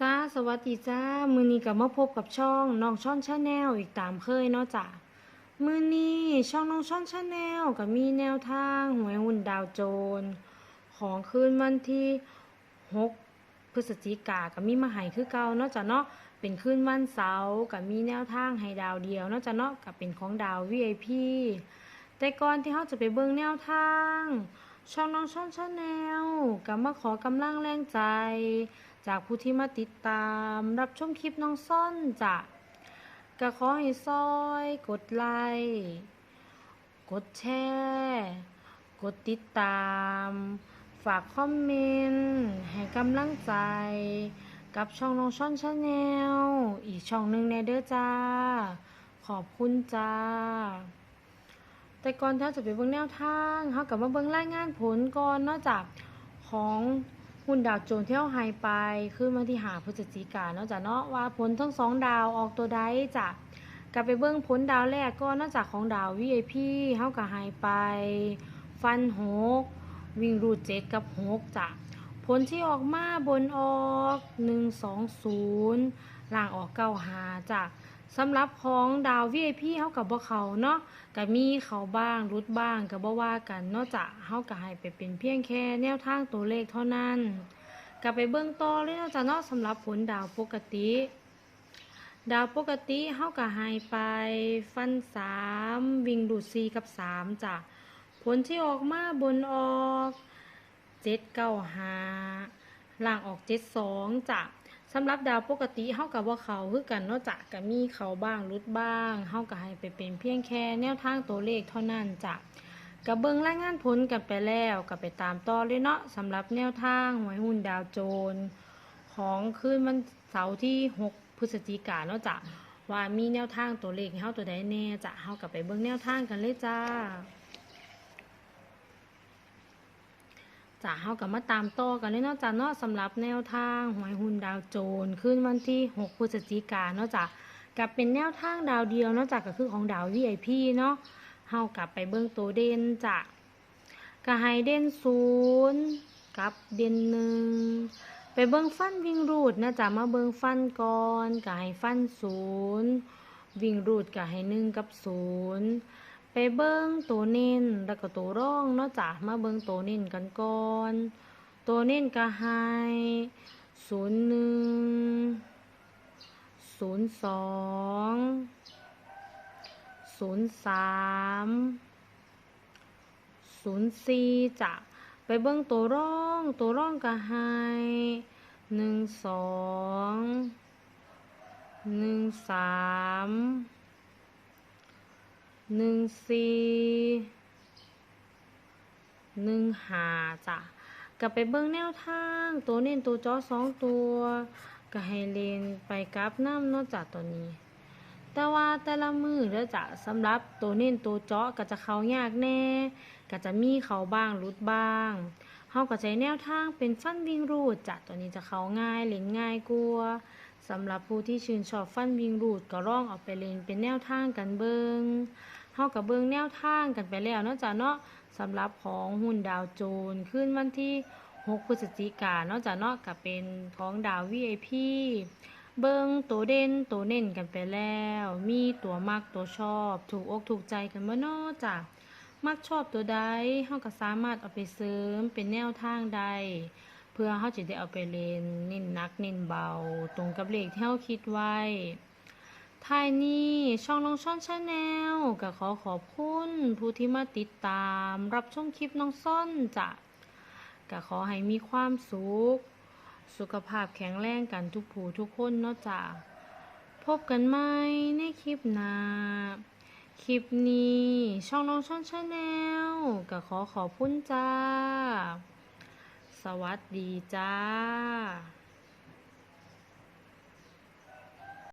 จ้าสวัสดีจ้า มือนี้กับมาพบกับช่องน้องช่อนชาแนลอีกตามเคยเนาะจ้ะมือนี้ช่องน้องช่อนชาแนลกับมีแนวทางหวยหุ่นดาวโจร ของคืนวันที่ 6 พฤศจิกากับมีมาใหายคือเก่าเนาะจ้ะเนาะเป็นคืนวันเสาร์กับมีแนวทางให้ดาวเดียวเนาะจ้ะเนาะกับเป็นของดาว VIP แต่ก่อนที่เขาจะไปเบิ่งแนวทาง ช่องน้องช่อนชาแนลกับมาขอกำลังแรงใจ จากผู้ที่มาติดตามรับชมคลิปน้องซ่อนจะก็ขอให้ซอย กดไลค์กดแชร์กดติดตาม ฝากคอมเมนต์ให้กำลังใจ กับช่องน้องช่อนชาแนลอีกช่องหนึ่งแน่เด้อจ้า ขอบคุณจ้าแต่ก่อนที่เราจะไปเบิ่งแนวทางเขากับมาเบิ่งรายงานผลก่อนนอกจากของ หุ้นดาวโจนส์ที่เราให้ไปขึ้นมาที่หาพฤศจิกานเนอกจากเนาะว่าผลทั้งสองดาวออกตัวใดจ้ะกลับไปเบิ่งผลดาวแรกก็นอกจากของดาว VIP เขาก็ให้ไป ฟันหกวิ่งรูดเจ็ดกับหกจ้ะผลที่ออกมาบนออกหนึ่งสองศูนย์ล่างออกเก้าหาจ้ะ สำหรับของดาว VIP เขากับบ่เขาเนาะก็มีเขาบ้างรุดบ้างก็บ่ว่ากันนอกจากเฮาก็ให้ไปเป็นเพียงแค่แนวทางตัวเลขเท่านั้นก็ไปเบิ่งต่อเลยเนาะจ้ะเนาะสำหรับผลดาวปกติ ดาวปกติเฮาก็ให้ไปฟันสามวิ่งดูด4กับ3จ้ะผลที่ออกมาบนออก7 9 5ล่างออก7 2จ้ะ สำหรับดาวปกติเฮากับว่าเขาคือกันนอกจากก็มีเขาบ้างรุดบ้างเฮาก็ให้ไปเป็นเพียงแค่แนวทางตัวเลขเท่านั้นจ้ะกับเบิ่งรายงานผลกันไปแล้วก็ไปตามต่อเลยเนาะสำหรับแนวทางหวยหุ้นดาวโจนของคืนวันเสาร์ที่ 6 พฤศจิกายนเนาะจ้ะว่ามีแนวทางตัวเลขให้เฮาตัวใดแน่จ้ะเฮาก็ไปเบิ่งแนวทางกันเลยจ้า จ้าเฮากับมาตามต่อกันเลยเนาะจ้าเนาะสำหรับแนวทางหวยหุ้นดาวโจนขึ้นวันที่ 6 พฤศจิกาเนาะจ้ะกับเป็นแนวทางดาวเดียวเนาะจ้ะก็คือของดาว VIP เนาะเฮากลับไปเบิ่งตัวเด่นจ้ะก็ให้เด่นศูนย์กับเด่นหนึ่งไปเบิ่งฟันวิ่งรูดนะจ้ะมาเบิ่งฟันก่อนก็ให้ฟันศูนย์วิ่งรูดก็ให้หนึ่งกับศูนย์ ไปเบิ้งตัวเน้นแล้วก็ตัวร่องเนาะจ้ะมาเบิ้งตัวเน้นกันก่อน ตัวเน้นก็ให้ศูนย์หนึ่งศูนย์สองศูนย์สามศูนย์สี่จ้ะไปเบิ้งตัวร่อง ตัวร่องก็ให้หนึ่งสองหนึ่งสาม หนึ่งสี่หนึ่งหาจ้ะกลับไปเบิ่งแนวทาง ตัวเน้นตัวจอสองตัว ก็ให้เลนไปกราฟน้ำนอกจากตัวนี้ แต่ว่าแต่ละมือเด้อจ้ะสำหรับตัวเน้นตัวจาะก็จะเข้ายากแน่ ก็จะมีเขาบ้างรุดบ้างเฮาก็ใช้แนวทางเป็นฟันวิ่งรูดจ้ะตัวนี้จะเข้าง่ายเล่นง่ายกว่า สำหรับผู้ที่ชื่นชอบฟันวิ่งรูดก็ลองเอาไปเล่นเป็นแนวทางกันเบิงเฮากับเบิงแนวทางกันไปแล้วเนาะจ้ะเนาะสำหรับของหุ้นดาวโจนขึ้นวันที่ 6 พฤศจิกานเนาะจ้ะเนาะก็เป็นของดาว VIP เบิงตัวเด่นตัวเน่นกันไปแล้ว มีตัวมักตัวชอบ ถูกอกถูกใจกันบ่เนาะจ้ะมักชอบตัวใดเฮาก็สามารถเอาไปเสริมเป็นแนวทางใด เพื่อเฮาจะได้เอาไปเล่นเน้นนักเน้นเบา ตรงกับเลขที่เฮาคิดไว้ท้ายนี้ช่องน้องช่อนชาแนลก็ขอขอบคุณผู้ที่มาติดตาม รับชมคลิปน้องซ่อนจ้ะก็ขอให้มีความสุข สุขภาพแข็งแรงกันทุกผู้ทุกคนเนาะจ้ะพบกันใหม่ในคลิปหน้าคลิปนี้ช่องน้องช่อนชาแนลก็ขอขอบคุณจ้า สวัสดีจ้า